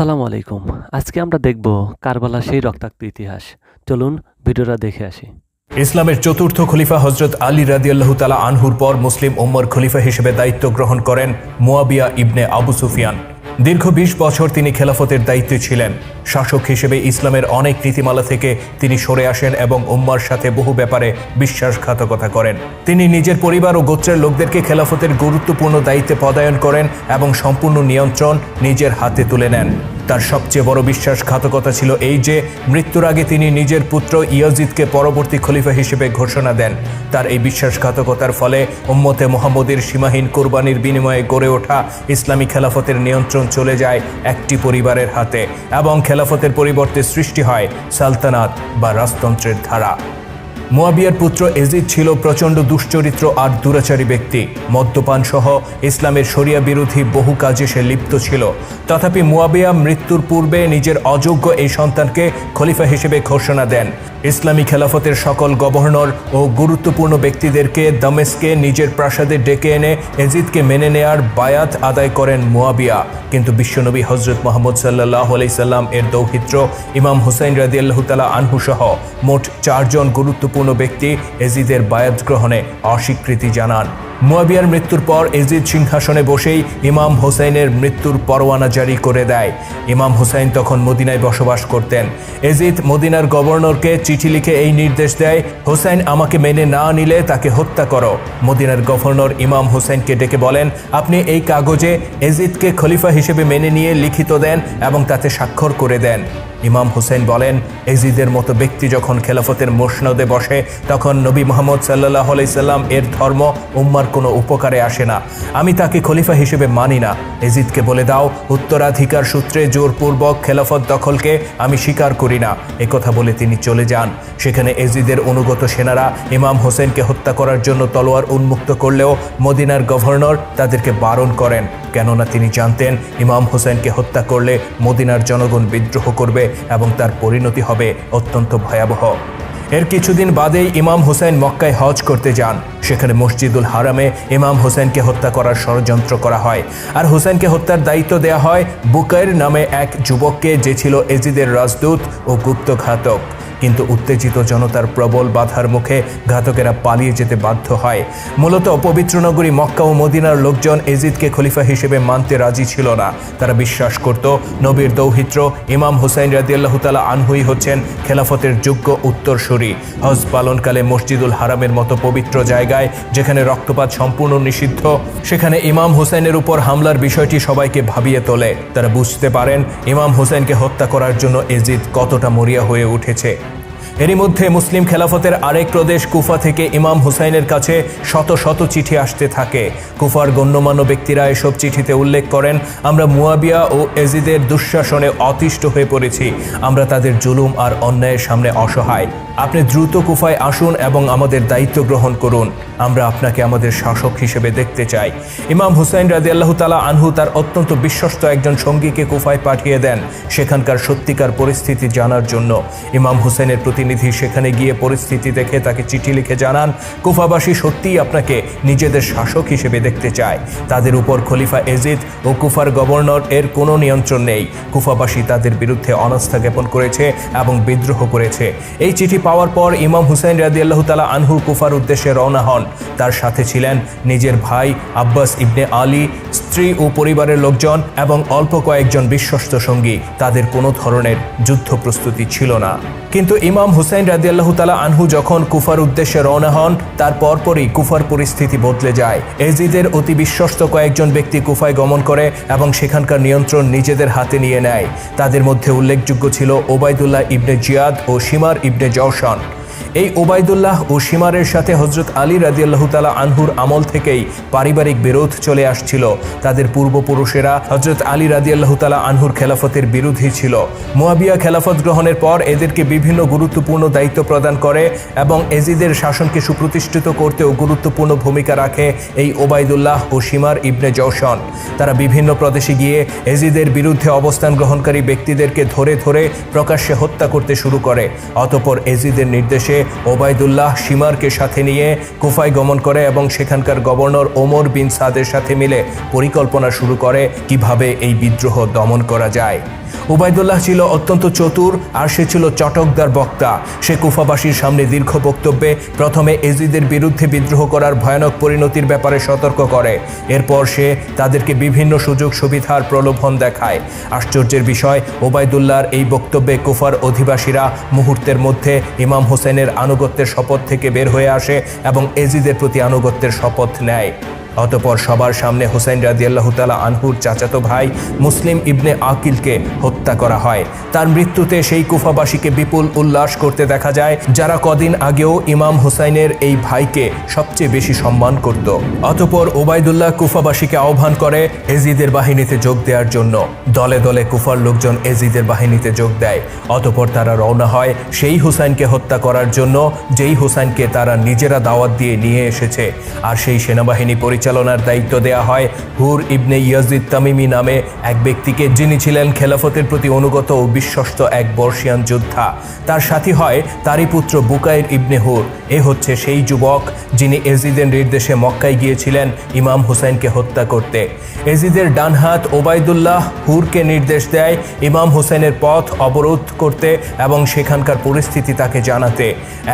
আসসালামু আলাইকুম। আজকে আমরা দেখব কারবালা সেই রক্তাক্ত ইতিহাস। চলুন ভিডিওটা দেখে আসি। ইসলামের চতুর্থ খলিফা হজরত আলী রাদিয়াল্লাহু তালা আনহুর পর মুসলিম ওম্মর খলিফা হিসেবে দায়িত্ব গ্রহণ করেন মোয়াবিয়া ইবনে আবু সুফিয়ান। দীর্ঘ বিশ বছর তিনি খেলাফতের দায়িত্বে ছিলেন। শাসক হিসেবে ইসলামের অনেক নীতিমালা থেকে তিনি সরে আসেন এবং উম্মার সাথে বহু ব্যাপারে বিশ্বাসঘাতকতা করেন। তিনি নিজের পরিবার ও গোত্রের লোকদেরকে খেলাফতের গুরুত্বপূর্ণ দায়িত্বে পদায়ন করেন এবং সম্পূর্ণ নিয়ন্ত্রণ নিজের হাতে তুলে নেন। তার সবচেয়ে বড় বিশ্বাসঘাতকতা ছিল এই যে, মৃত্যুর আগে তিনি নিজের পুত্র ইয়াজিদকে পরবর্তী খলিফা হিসেবে ঘোষণা দেন। তার এই বিশ্বাসঘাতকতার ফলে উম্মতে মোহাম্মদের সীমাহীন কোরবানির বিনিময়ে গড়ে ওঠা ইসলামী খেলাফতের নিয়ন্ত্রণ চলে যায় একটি পরিবারের হাতে এবং খেলাফতের পরিবর্তে সৃষ্টি হয় সালতানাত বা রাজতন্ত্রের ধারা। মুয়াবিয়ার পুত্র এজিদ ছিল প্রচণ্ড দুশ্চরিত্র আর দুরাচারী ব্যক্তি। মদ্যপান সহ ইসলামের শরিয়া বিরোধী বহু কাজে সে লিপ্ত ছিল। তথাপি মুয়াবিয়া মৃত্যুর পূর্বে নিজের অযোগ্য এই সন্তানকে খলিফা হিসেবে ঘোষণা দেন। ইসলামী খেলাফতের সকল গভর্নর ও গুরুত্বপূর্ণ ব্যক্তিদেরকে দমেস্কে নিজের প্রাসাদে ডেকে এনে এজিদকে মেনে নেয়ার বায়াত আদায় করেন মুয়াবিয়া। কিন্তু বিশ্বনবী হজরত মোহাম্মদ সাল্লাহ আলাইসাল্লাম এর দৌহিত্র ইমাম হুসাইন রাদিয়াল্লাহ তালা আনহু সহ মোট চারজন গুরুত্বপূর্ণ ব্যক্তি এজিদের বায়াত গ্রহণে অস্বীকৃতি জানান। মুয়াবিয়ার মৃত্যুর পর এজিদ সিংহাসনে বসেই ইমাম হোসাইনের মৃত্যুর পরোয়ানা জারি করে দেয়। ইমাম হোসাইন তখন মদিনায় বসবাস করতেন। এজিদ মদিনার গভর্নরকে চিঠি লিখে এই নির্দেশ দেয়, হোসাইন আমাকে মেনে না নিলে তাকে হত্যা করো। মদিনার গভর্নর ইমাম হোসাইনকে ডেকে বলেন, আপনি এই কাগজে এজিদকে খলিফা হিসেবে মেনে নিয়ে লিখিত দেন এবং তাতে স্বাক্ষর করে দেন। ইমাম হুসেন বলেন, এজিদের মতো ব্যক্তি যখন খেলাফতের মসনদে বসে, তখন নবী মোহাম্মদ সাল্লাহ আলাইসাল্লাম এর ধর্ম উম্মার কোনো উপকারে আসে না। আমি তাকে খলিফা হিসেবে মানি না। এজিদকে বলে দাও, উত্তরাধিকার সূত্রে জোরপূর্বক খেলাফত দখলকে আমি স্বীকার করি না। একথা বলে তিনি চলে যান। সেখানে এজিদের অনুগত সেনারা ইমাম হোসেনকে হত্যা করার জন্য তলোয়ার উন্মুক্ত করলেও মদিনার গভর্নর তাদেরকে বারণ করেন। কেননা তিনি জানতেন ইমাম হোসেনকে হত্যা করলে মদিনার জনগণ বিদ্রোহ করবে এবং তার পরিণতি হবে অত্যন্ত ভয়াবহ। এর কিছুদিন বাদেই ইমাম হোসেন মক্কায় হজ করতে যান। সেখানে মসজিদুল হারামে ইমাম হোসেনকে হত্যা করার ষড়যন্ত্র করা হয়। আর হোসেনকে হত্যার দায়িত্ব দেয়া হয় বুকাইর নামে এক যুবককে যে ছিল এজিদের রাজদূত ও গুপ্তঘাতক। কিন্তু উত্তেজিত জনতার প্রবল বাধার মুখে ঘাতকেরা পালিয়ে যেতে বাধ্য হয়। মূলত পবিত্র নগরী মক্কা ও মদিনার লোকজন এজিদকে খলিফা হিসেবে মানতে রাজি ছিল না। তারা বিশ্বাস করত, নবীর দৌহিত্র, ইমাম হুসাইন রাদিয়াল্লাহ তালা আনহুই হচ্ছেন খেলাফতের যোগ্য উত্তরসূরি। হজ পালনকালে মসজিদুল হারামের মতো পবিত্র জায়গায় যেখানে রক্তপাত সম্পূর্ণ নিষিদ্ধ, সেখানে ইমাম হুসাইনের উপর হামলার বিষয়টি সবাইকে ভাবিয়ে তোলে। তারা বুঝতে পারেন, ইমাম হুসাইনকে হত্যা করার জন্য এজিদ কতটা মরিয়া হয়ে উঠেছে। এরই মধ্যে মুসলিম খেলাফতের আরেক প্রদেশ কুফা থেকে ইমাম হুসাইনের কাছে শত শত চিঠি আসতে থাকে। কুফার গণ্যমান্য ব্যক্তিরা এসব চিঠিতে উল্লেখ করেন, আমরা মুয়াবিয়া ও এজিদের দুঃশাসনে অতিষ্ঠ হয়ে পড়েছি। আমরা তাদের জুলুম আর অন্যায়ের সামনে অসহায়। আপনি দ্রুত কুফায় আসুন এবং আমাদের দায়িত্ব গ্রহণ করুন। আমরা আপনাকে আমাদের শাসক হিসেবে দেখতে চাই। ইমাম হুসাইন রাজি আল্লাহ তালা আনহু তার অত্যন্ত বিশ্বস্ত একজন সঙ্গীকে কুফায় পাঠিয়ে দেন। সেখানকার সত্যিকার পরিস্থিতি জানার জন্য ইমাম হুসাইনের প্রতিনিধি সেখানে গিয়ে পরিস্থিতি দেখে তাকে চিঠি লিখে জানান, কুফাবাসী সত্যিই আপনাকে নিজেদের শাসক হিসেবে দেখতে চায়। তাদের উপর খলিফা এজিদ ও কুফার গভর্নর এর কোনো নিয়ন্ত্রণ নেই। কুফাবাসী তাদের বিরুদ্ধে অনাস্থা জ্ঞাপন করেছে এবং বিদ্রোহ করেছে। এই চিঠি পাওয়ার পর ইমাম হুসাইন রাজি আল্লাহ তালা আনহু কুফার উদ্দেশ্যে রওনা হন। তার সাথে ছিলেন নিজের ভাই আব্বাস ইবনে আলী, স্ত্রী ও পরিবারের লোকজন এবং অল্প কয়েকজন বিশ্বস্ত সঙ্গী। তাদের কোনো ধরনের যুদ্ধ প্রস্তুতি ছিল না। কিন্তু ইমাম হুসাইন রাজি আল্লাহ তালা আনহু যখন কুফার উদ্দেশ্যে রওনা হন, তার পরপরই কুফার পরিস্থিতি বদলে যায়। এজিদের অতি বিশ্বস্ত কয়েকজন ব্যক্তি কুফায় গমন করে এবং সেখানকার নিয়ন্ত্রণ নিজেদের হাতে নিয়ে নেয়। তাদের মধ্যে উল্লেখযোগ্য ছিল ওবায়দুল্লাহ ইবনে জিয়াদ ও সীমার ইবনে জওশন এই ওবায়দুল্লাহ ও সীমারের সাথে হজরত আলী রাজিয়াল্লাহ তালা আনহুর আমল থেকেই পারিবারিক বিরোধ চলে আসছিল। তাদের পূর্বপুরুষেরা হজরত আলী রাজিয়াল্লাহ তালা আনহুর খেলাফতের বিরোধী ছিল। মোয়াবিয়া খেলাফত গ্রহণের পর এদেরকে বিভিন্ন গুরুত্বপূর্ণ দায়িত্ব প্রদান করে এবং এজিদের শাসনকে সুপ্রতিষ্ঠিত করতেও গুরুত্বপূর্ণ ভূমিকা রাখে এই ওবায়দুল্লাহ ও সীমার ইবনে জওশন। তারা বিভিন্ন প্রদেশে গিয়ে এজিদের বিরুদ্ধে অবস্থান গ্রহণকারী ব্যক্তিদেরকে ধরে ধরে প্রকাশ্যে হত্যা করতে শুরু করে। অতপর এজিদের নির্দেশে ওবায়দুল্লাহ সীমারকে সাথে নিয়ে কুফায় গমন করে এবং সেখানকার গভর্নর ওমর বিন সাদের সাথে মিলে পরিকল্পনা শুরু করে কীভাবে এই বিদ্রোহ দমন করা যায়। ওবায়দুল্লাহ ছিল অত্যন্ত চতুর আর সে ছিল চটকদার বক্তা। সে কুফাবাসীর সামনে দীর্ঘ বক্তব্যে প্রথমে এজিদের বিরুদ্ধে বিদ্রোহ করার ভয়ানক পরিণতির ব্যাপারে সতর্ক করে। এরপর সে তাদেরকে বিভিন্ন সুযোগ সুবিধার প্রলোভন দেখায়। আশ্চর্যের বিষয় ওবায়দুল্লাহর এই বক্তব্যে কুফার অধিবাসীরা মুহূর্তের মধ্যে ইমাম হোসেনের আনুগত্যের শপথ থেকে বের হয়ে আসে এবং এজিদের প্রতি আনুগত্যের শপথ নেয়। অতপর সবার সামনে হোসেন রাদিয়াল্লাহ তালা আনহুর চাচাতো ভাই মুসলিম ইবনে আকিলকে হত্যা করা হয়। তার মৃত্যুতে সেই কুফাবাসীকে বিপুল উল্লাস করতে দেখা যায়, যারা কদিন আগেও ইমাম হোসাইনের এই ভাইকে সবচেয়ে বেশি সম্মান করত। অতপর ওবায়দুল্লাহ কুফাবাসীকে আহ্বান করে এজিদের বাহিনীতে যোগ দেওয়ার জন্য। দলে দলে কুফার লোকজন এজিদের বাহিনীতে যোগ দেয়। অতপর তারা রওনা হয় সেই হুসাইনকে হত্যা করার জন্য, যেই হুসাইনকে তারা নিজেরা দাওয়াত দিয়ে নিয়ে এসেছে। আর সেই সেনাবাহিনী পরিচালনার দায়িত্ব দেয়া হয়। হুর ইবনে ইয়াজিদ তামিমি নামে এক ব্যক্তিকে যিনি ছিলেন খেলাফতের প্রতি অনুগত ও বিশ্বস্ত এক বর্ষিয়ান যোদ্ধা। তার সাথী হয় তারই পুত্র বুকাইর ইবনে হুর। এ হচ্ছে সেই যুবক যিনি এজিদের নির্দেশে মক্কায় গিয়েছিলেন ইমাম হুসাইনকে হত্যা করতে। এজিদের ডানহাত ওবায়দুল্লাহ হুরকে নির্দেশ দেয় ইমাম হোসেনের পথ অবরোধ করতে এবং সেখানকার পরিস্থিতি তাকে জানাতে।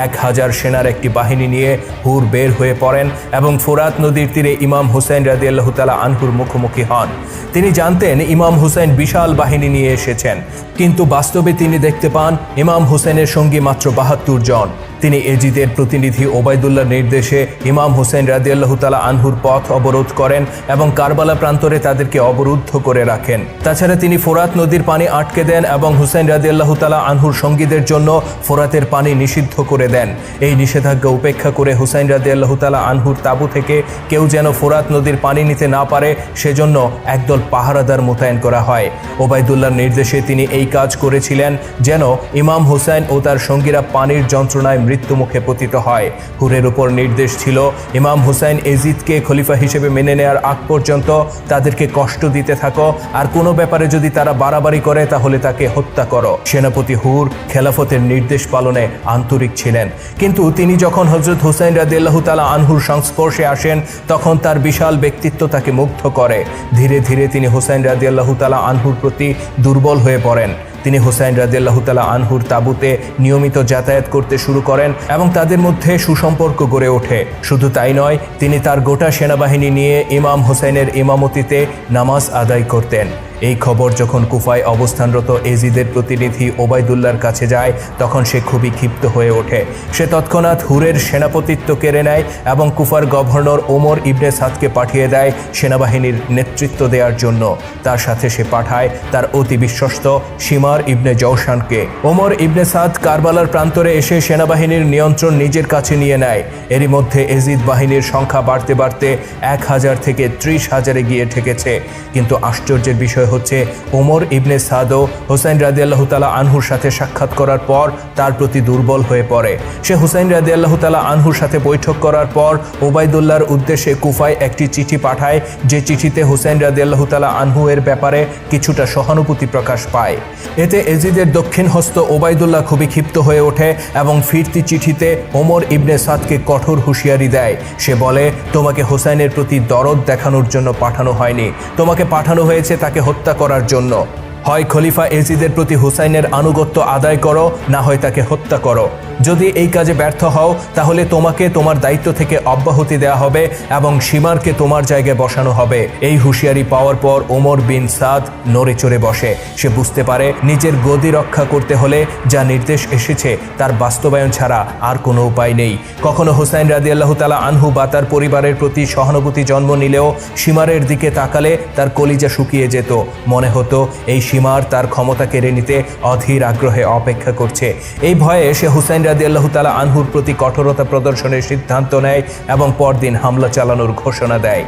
এক হাজার সেনার একটি বাহিনী নিয়ে হুর বের হয়ে পড়েন এবং ফোরাত নদীর তীরে ইমাম হুসেন রাদিয়াল্লাহু তালা আনহুর মুখোমুখি হন। তিনি জানতেন ইমাম হুসেন বিশাল বাহিনী নিয়ে এসেছেন, কিন্তু বাস্তবে তিনি দেখতে পান ইমাম হুসেনের সঙ্গী মাত্র বাহাত্তর জন। তিনি এজিদের প্রতিনিধি ওবায়দুল্লাহ নির্দেশে ইমাম হোসেন রাদিয়াল্লাহু তালা আনহুর পথ অবরোধ করেন এবং কারবালা প্রান্তরে তাদেরকে অবরুদ্ধ করে রাখেন। তাছাড়া তিনি ফোরাত নদীর পানি আটকে দেন এবং হুসেন রাদিয়াল্লাহু তালা আনহুর সঙ্গীদের জন্য ফোরাতের পানি নিষিদ্ধ করে দেন। এই নিষেধাজ্ঞা উপেক্ষা করে হুসাইন রাদিয়াল্লাহু তালা আনহুর তাবু থেকে কেউ যেন ফোরাত নদীর পানি নিতে না পারে, সেজন্য একদল পাহারাদার মোতায়েন করা হয়। ওবায়দুল্লাহর নির্দেশে তিনি এই কাজ করেছিলেন যেন ইমাম হুসাইন ও তার সঙ্গীরা পানির যন্ত্রণায় মৃত্যুমুখে পতিত হয়। হুরের উপর নির্দেশ ছিল, ইমাম হুসাইন এজিদকে খলিফা হিসেবে মেনে নেয়ার আগ পর্যন্ত তাদেরকে কষ্ট দিতে থাকো। আর কোনো ব্যাপারে যদি তারা বাড়াবাড়ি করে, তাহলে তাকে হত্যা করো। সেনাপতি হুর খেলাফতের নির্দেশ পালনে আন্তরিক ছিলেন। কিন্তু তিনি যখন হজরত হুসাইন রাদিয়াল্লাহু তালা আনহুর সংস্পর্শে আসেন, তখন তার বিশাল ব্যক্তিত্ব তাকে মুগ্ধ করে। ধীরে ধীরে তিনি হুসাইন রাদিয়াল্লাহু তালা আনহুর প্রতি দুর্বল হয়ে পড়েন। তিনি হুসাইন রাদিয়াল্লাহু তালা আনহুর তাবুতে নিয়মিত যাতায়াত করতে শুরু করেন এবং তাদের মধ্যে সুসম্পর্ক গড়ে ওঠে। শুধু তাই নয়, তিনি তার গোটা সেনাবাহিনী নিয়ে ইমাম হুসাইনের ইমামতিতে নামাজ আদায় করতেন। এই খবর যখন কুফায় অবস্থানরত এজিদের প্রতিনিধি ওবায়দুল্লার কাছে যায়, তখন সে খুবই ক্ষিপ্ত হয়ে ওঠে। সে তৎক্ষণাৎ হুরের সেনাপতিত্ব কেড়ে নেয় এবং কুফার গভর্নর ওমর ইবনে সাদকে পাঠিয়ে দেয় সেনাবাহিনীর নেতৃত্ব দেওয়ার জন্য। তার সাথে সে পাঠায় তার অতি বিশ্বস্ত সীমার ইবনে জৌসানকে ওমর ইবনে সাদ কারবালার প্রান্তরে এসে সেনাবাহিনীর নিয়ন্ত্রণ নিজের কাছে নিয়ে নেয়। এরই মধ্যে এজিদ বাহিনীর সংখ্যা বাড়তে বাড়তে এক হাজার থেকে ত্রিশ হাজারে গিয়ে ঠেকেছে। কিন্তু আশ্চর্যের বিষয় হচ্ছে ওমর ইবনে সাদও হোসেন রাদিয়াল্লাহ তালা আনহুর সাথে সাক্ষাৎ করার পর তার প্রতি দুর্বল হয়ে পড়ে। সে হুসাইন রাদিয়াল্লাহ তালা আনহুর সাথে বৈঠক করার পর ওবায়দুল্লাহর উদ্দেশ্যে কুফায় একটি চিঠি পাঠায়, যে চিঠিতে হুসাইন রাদিয়াল্লাহ তালা আনহু এর ব্যাপারে কিছুটা সহানুভূতি প্রকাশ পায়। এতে এজিদের দক্ষিণ হস্ত ওবায়দুল্লাহ খুবই ক্ষিপ্ত হয়ে ওঠে এবং ফিরতি চিঠিতে ওমর ইবনে সাদকে কঠোর হুঁশিয়ারি দেয়। সে বলে, তোমাকে হোসাইনের প্রতি দরদ দেখানোর জন্য পাঠানো হয়নি। তোমাকে পাঠানো হয়েছে তাকে করার জন্য। হয় খলিফা এজিদের প্রতি হুসাইনের আনুগত্য আদায় করো, না হয় তাকে হত্যা করো। যদি এই কাজে ব্যর্থ হও, তাহলে তোমাকে তোমার দায়িত্ব থেকে অব্যাহতি দেওয়া হবে এবং সীমারকে তোমার জায়গায় বসানো হবে। এই হুঁশিয়ারি পাওয়ার পর ওমর বিন সাদ নড়ে চড়ে বসে। সে বুঝতে পারে, নিজের গদি রক্ষা করতে হলে যা নির্দেশ এসেছে, তার বাস্তবায়ন ছাড়া আর কোনো উপায় নেই। কখনো হোসাইন রাদি আল্লাহ তালা আনহু বা তার পরিবারের প্রতি সহানুভূতি জন্ম নিলেও সীমারের দিকে তাকালে তার কলিজা শুকিয়ে যেত। মনে হতো, এই সীমার তার ক্ষমতা কেড়ে নিতে অধীর আগ্রহে অপেক্ষা করছে। এই ভয়ে সে হুসাইন রাদি আল্লাহ তালা আনহুর প্রতি কঠোরতা প্রদর্শনের সিদ্ধান্ত নেয় এবং পরদিন হামলা চালানোর ঘোষণা দেয়।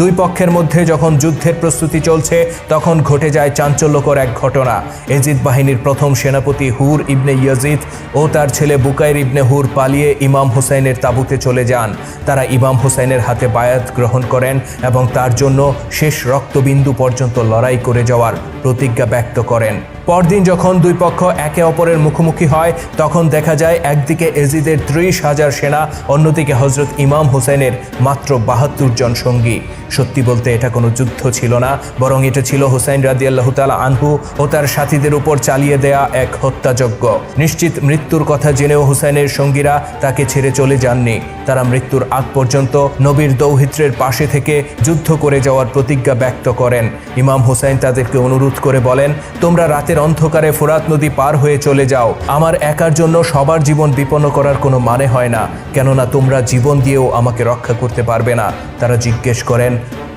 দুই পক্ষের মধ্যে যখন যুদ্ধের প্রস্তুতি চলছে, তখন ঘটে যায় চাঞ্চল্যকর এক ঘটনা। এজিদ বাহিনীর প্রথম সেনাপতি হুর ইবনে ইয়াজিদ ও তার ছেলে বুকাইর ইবনে হুর পালিয়ে ইমাম হুসাইনের তাঁবুতে চলে যান। তারা ইমাম হুসাইনের হাতে বায়াত গ্রহণ করেন এবং তার জন্য শেষ রক্তবিন্দু পর্যন্ত লড়াই করে যাওয়ার প্রতিজ্ঞা ব্যক্ত করেন। পরদিন যখন দুই পক্ষ একে অপরের মুখোমুখি হয়, তখন দেখা যায় একদিকে এজিদের ত্রিশ হাজার সেনা, অন্যদিকে হজরত ইমাম হোসেনের মাত্র বাহাত্তর জন সঙ্গী। সত্যি বলতে এটা কোনো যুদ্ধ ছিল না, বরং এটা ছিল হুসাইন রাদি আল্লাহ তালা আনহু ও তার সাথীদের উপর চালিয়ে দেয়া এক হত্যাযজ্ঞ। নিশ্চিত মৃত্যুর কথা জেনেও হুসাইনের সঙ্গীরা তাকে ছেড়ে চলে যাননি। তারা মৃত্যুর আগ পর্যন্ত নবীর দৌহিত্রের পাশে থেকে যুদ্ধ করে যাওয়ার প্রতিজ্ঞা ব্যক্ত করেন। ইমাম হুসাইন তাদেরকে অনুরোধ করে বলেন, তোমরা রাতের অন্ধকারে ফোরাত নদী পার হয়ে চলে যাও। আমার একার জন্য সবার জীবন বিপন্ন করার কোনো মানে হয় না, কেননা তোমরা জীবন দিয়েও আমাকে রক্ষা করতে পারবে না। তারা জিজ্ঞেস করেন,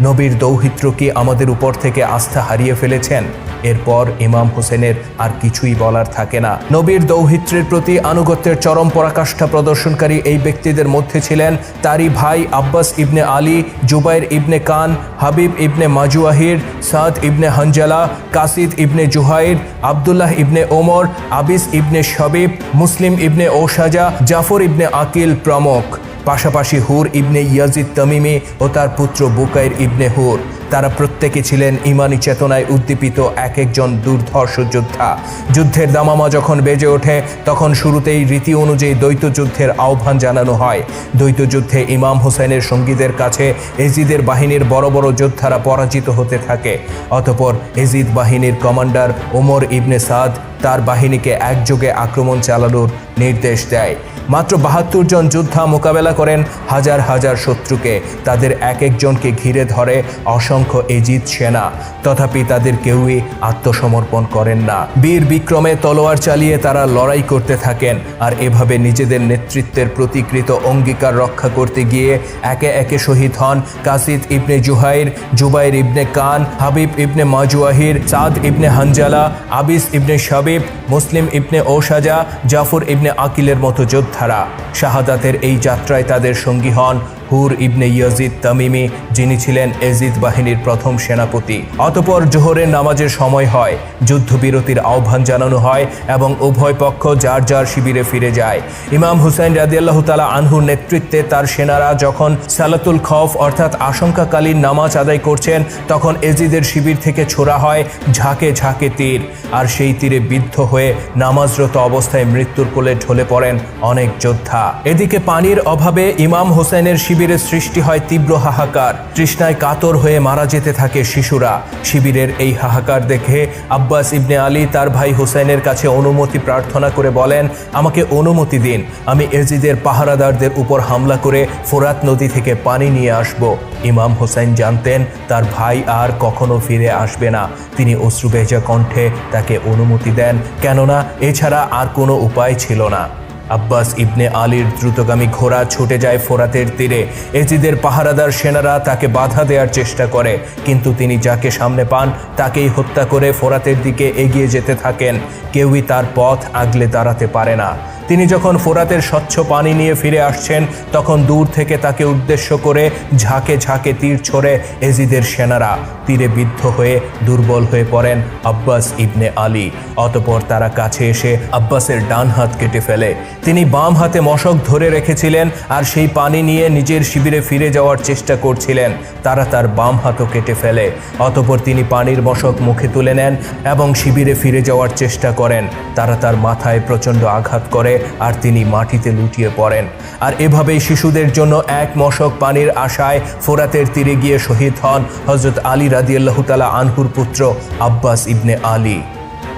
নবীর দৌহিত্র কি আমাদের উপর থেকে আস্থা হারিয়ে ফেলেছেন? এরপর ইমাম হোসেনের আর কিছুই বলার থাকে না। নবীর দৌহিত্রের প্রতি আনুগত্যের চরম পরাকাষ্ঠা প্রদর্শনকারী এই ব্যক্তিদের মধ্যে ছিলেন তারই ভাই আব্বাস ইবনে আলী, জুবাইর ইবনে কান, হাবিব ইবনে মাজুয়াহির, সাদ ইবনে হানজালা, কাসিদ ইবনে জুহাইর, আবদুল্লাহ ইবনে ওমর, আবিস ইবনে শবিব, মুসলিম ইবনে ওশাজা, জাফর ইবনে আকিল প্রমুখ। পাশাপাশি হুর ইবনে ইয়াজিদ তামিমি ও তার পুত্র বুকাইর ইবনে হুর। তারা প্রত্যেকে ছিলেন ইমানি চেতনায় উদ্দীপিত এক একজন দুর্ধর্ষ যোদ্ধা। যুদ্ধের দামামা যখন বেজে ওঠে, তখন শুরুতেই রীতি অনুযায়ী দ্বৈত যুদ্ধের আহ্বান জানানো হয়। দ্বৈত যুদ্ধে ইমাম হোসেনের সঙ্গীদের কাছে এজিদের বাহিনীর বড় বড় যোদ্ধারা পরাজিত হতে থাকে। অতপর এজিদ বাহিনীর কমান্ডার ওমর ইবনে সাদ তার বাহিনীকে একযোগে আক্রমণ চালানোর নির্দেশ দেয়। মাত্র বাহাত্তর জন যোদ্ধা মোকাবেলা করেন হাজার হাজার শত্রুকে। তাদের এক একজনকে ঘিরে ধরে অসংখ্য এজিদ সেনা। তথাপি তাদের কেউই আত্মসমর্পণ করেন না। বীর বিক্রমে তলোয়ার চালিয়ে তারা লড়াই করতে থাকেন আর এভাবে নিজেদের নেতৃত্বের প্রতিকৃত অঙ্গীকার রক্ষা করতে গিয়ে একে একে শহীদ হন কাসিদ ইবনে জুহাইর, জুবাইর ইবনে কান, হাবিব ইবনে মাজুয়াহির সাদ ইবনে হানজালা, আবিস ইবনে শাবিব, মুসলিম ইবনে ওশাজা, জাফর ইবনে আকিলের মতো যোদ্ধারা শাহাদাতের এই যাত্রায় তাদের সঙ্গী হন হুর ইবনে ইয়াজিদ তামিমি, যিনি ছিলেন এজিদ বাহিনীর প্রথম সেনাপতি। অতপর জোহরের নামাজের সময় হয়, যুদ্ধবিরতির আহ্বান জানানো হয় এবং উভয় পক্ষ যার যার শিবিরে ফিরে যায়। ইমাম হুসাইন রাদিয়াল্লাহ তালা আনহুর নেতৃত্বে তার সেনারা যখন সালাতুল খফ অর্থাৎ আশঙ্কাকালীন নামাজ আদায় করছেন, তখন এজিদের শিবির থেকে ছোড়া হয় ঝাঁকে ঝাঁকে তীর। আর সেই তীরে বিদ্ধ হয়ে নামাজরত অবস্থায় মৃত্যুর কোলে ঢলে পড়েন অনেক যোদ্ধা। এদিকে পানির অভাবে ইমাম হোসেনের শিবিরে সৃষ্টি হয় তীব্র হাহাকার। তৃষ্ণায় কাতর হয়ে মারা যেতে থাকে শিশুরা। শিবিরের এই হাহাকার দেখে আব্বাস ইবনে আলী তার ভাই হোসেনের কাছে অনুমতি প্রার্থনা করে বলেন, আমাকে অনুমতি দিন। আমি এজিদের পাহারাদারদের উপর হামলা করে ফোরাত নদী থেকে পানি নিয়ে আসব। ইমাম হোসেন জানতেন, তার ভাই আর কখনো ফিরে আসবে না। তিনি অশ্রুভেজা কণ্ঠে তাকে অনুমতি দেন। কেননা, এছাড়া আর কোনো উপায় ছিল না। আব্বাস ইবনে আলীর দ্রুতগামী ঘোড়া ছুটে যায় ফোরাতের তীরে। এজিদের পাহারাদার সেনারা তাকে বাধা দেওয়ার চেষ্টা করে, কিন্তু তিনি যাকে সামনে পান তাকেই হত্যা করে ফোরাতের দিকে এগিয়ে যেতে থাকেন। কেউই তার পথ আগলে দাঁড়াতে পারে না। তিনি যখন ফোরাতের স্বচ্ছ পানি নিয়ে ফিরে আসছেন, তখন দূর থেকে তাকে উদ্দেশ্য করে ঝাঁকে ঝাঁকে তীর ছড়ে এজিদের সেনারা তীরে বিদ্ধ হয়ে দুর্বল হয়ে পড়েন আব্বাস ইবনে আলী। অতপর তারা কাছে এসে আব্বাসের ডান হাত কেটে ফেলে। তিনি বাম হাতে মশক ধরে রেখেছিলেন আর সেই পানি নিয়ে নিজের শিবিরে ফিরে যাওয়ার চেষ্টা করছিলেন। তারা তার বাম হাতও কেটে ফেলে। অতপর তিনি পানির মশক মুখে তুলে নেন এবং শিবিরে ফিরে যাওয়ার চেষ্টা করেন। তারা তার মাথায় প্রচণ্ড আঘাত করে আর তিনি মাটিতে লুটিয়ে পড়েন। আর এভাবেই শিশুদের জন্য এক মশক পানির আশায় ফোরাতের তীরে গিয়ে শহীদ হন হজরত আলী রাদিয়াল্লাহতালা আনহুর পুত্র আব্বাস ইবনে আলী।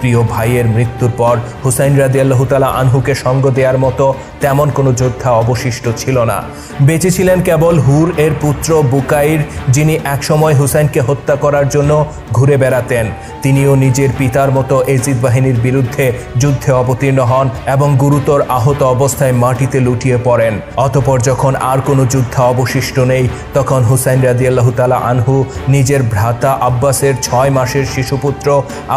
প্রিয় ভাইয়ের মৃত্যুর পর হুসাইন রাদি আল্লাহতালা আনহুকে সঙ্গ দেওয়ার মতো তেমন কোনো যোদ্ধা অবশিষ্ট ছিল না। বেঁচে ছিলেন কেবল হুর এর পুত্র বুকাইর, যিনি একসময় হুসাইনকে হত্যা করার জন্য ঘুরে বেড়াতেন। তিনিও নিজের পিতার মতো এজিদ বাহিনীর বিরুদ্ধে যুদ্ধে অবতীর্ণ হন এবং গুরুতর আহত অবস্থায় মাটিতে লুটিয়ে পড়েন। অতপর যখন আর কোনো যুদ্ধ অবশিষ্ট নেই, তখন হুসাইন রাদি আল্লাহতালা আনহু নিজের ভ্রাতা আব্বাসের ছয় মাসের শিশুপুত্র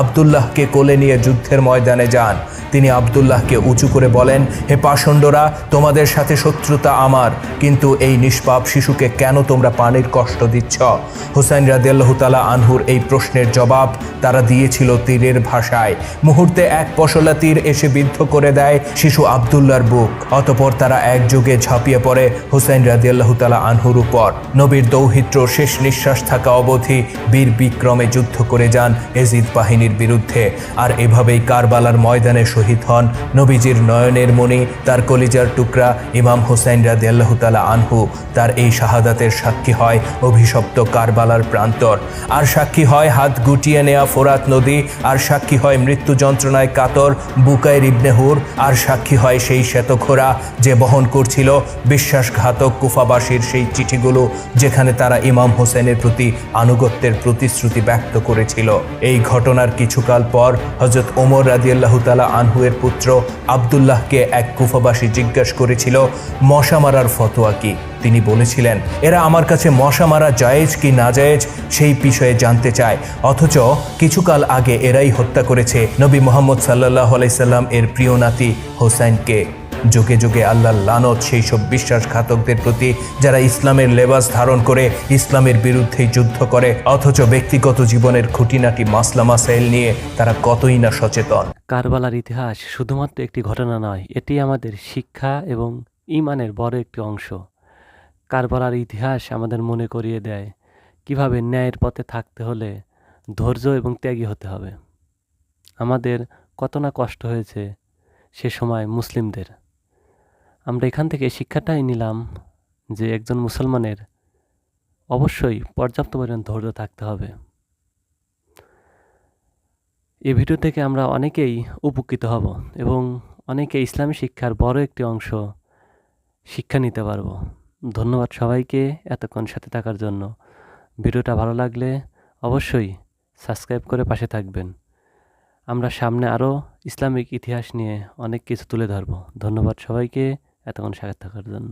আবদুল্লাহকে কোলে নিয়ে যুদ্ধের ময়দানে যান। তিনি আবদুল্লাহকে উঁচু করে বলেন, হে পাষণ্ডরা, তোমাদের সাথে শত্রুতা আমার, কিন্তু এই নিষ্পাপ শিশুকে কেন তোমরা পানির কষ্ট দিচ্ছ? হুসাইন রাদিয়াল্লাহতালা আনহুর এই প্রশ্নের জবাব তারা দিয়েছিল তীরের ভাষায়। মুহূর্তে এক পশলা তীর এসে বিদ্ধ করে দেয় শিশু আবদুল্লার বুক। অতপর তারা একযোগে ঝাঁপিয়ে পড়ে হুসাইন রাদিয়াল্লাহু তালা আনহুর উপর। নবীর দৌহিত্র শেষ নিঃশ্বাস থাকা অবধি বীর বিক্রমে যুদ্ধ করে যান এজিদ বাহিনীর বিরুদ্ধে। আর আর এভাবেই কারবালার ময়দানে শহীদ হন নবীজির নয়নের মণি, তার কলিজার টুকরা ইমাম আল্লাহ তালা আনহু। তার এই শাহাদাতের সাক্ষী হয় অভিশপ্ত কারবালার প্রান্তর। আর সাক্ষী হয় হাত গুটিয়ে নেয়া ফোরাত নদী, আর সাক্ষী হয় মৃত্যু যন্ত্রণায় কাতর বুকায় রিবনেহুর আর সাক্ষী হয় সেই শ্বেতখোরা যে বহন করছিল বিশ্বাসঘাতক কুফাবাসীর সেই চিঠিগুলো, যেখানে তারা ইমাম হোসেনের প্রতি আনুগত্যের প্রতিশ্রুতি ব্যক্ত করেছিল। এই ঘটনার কিছুকাল পর হজরত ওমর রাজিয়াল্লাহ তালা আনহুয়ের পুত্র আবদুল্লাহকে এক কুফাবাসী জিজ্ঞাসা করেছিল, মশা মারার ফতোয়া কি? তিনি বলেছিলেন, এরা আমার কাছে মশা মারা জায়েজ কি না জায়েজ সেই বিষয়ে জানতে চায়। অথচ কিছুকাল আগে এরাই হত্যা করেছে নবী মোহাম্মদ সাল্লাহ আলাইসাল্লাম এর প্রিয় নাতি হোসাইনকে। যুগে যুগে আল্লাহর লানত, সেই সব বিশ্বাসঘাতকদের প্রতি যারা ইসলামের লেবাস ধারণ করে, ইসলামের বিরুদ্ধে যুদ্ধ করে, অথচ ব্যক্তিগত জীবনের খুঁটিনাটি মাসলা মাসাইল নিয়ে তারা কতই না সচেতন। কারবালার ইতিহাস শুধুমাত্র একটি ঘটনা নয়, এটি আমাদের শিক্ষা এবং ইমানের বড় একটি অংশ। কারবালার ইতিহাস আমাদের মনে করিয়ে দেয়, কীভাবে ন্যায়ের পথে থাকতে হলে ধৈর্য এবং ত্যাগী হতে হবে। আমাদের কত না কষ্ট হয়েছে সে সময় মুসলিমদের। আমরা এখান থেকে শিক্ষাটাই নিলাম যে একজন মুসলমানের অবশ্যই পর্যাপ্ত পরিমাণ ধৈর্য থাকতে হবে। এই ভিডিও থেকে আমরা অনেকেই উপকৃত হব এবং অনেকে ইসলামী শিক্ষার বড় একটি অংশ শিক্ষা নিতে পারব। ধন্যবাদ সবাইকে এতক্ষণ সাথে থাকার জন্য। ভিডিওটা ভালো লাগলে অবশ্যই সাবস্ক্রাইব করে পাশে থাকবেন। আমরা সামনে আরও ইসলামিক ইতিহাস নিয়ে অনেক কিছু তুলে ধরবো। ধন্যবাদ সবাইকে। এতক্ষণ সাথে থাকার জন্য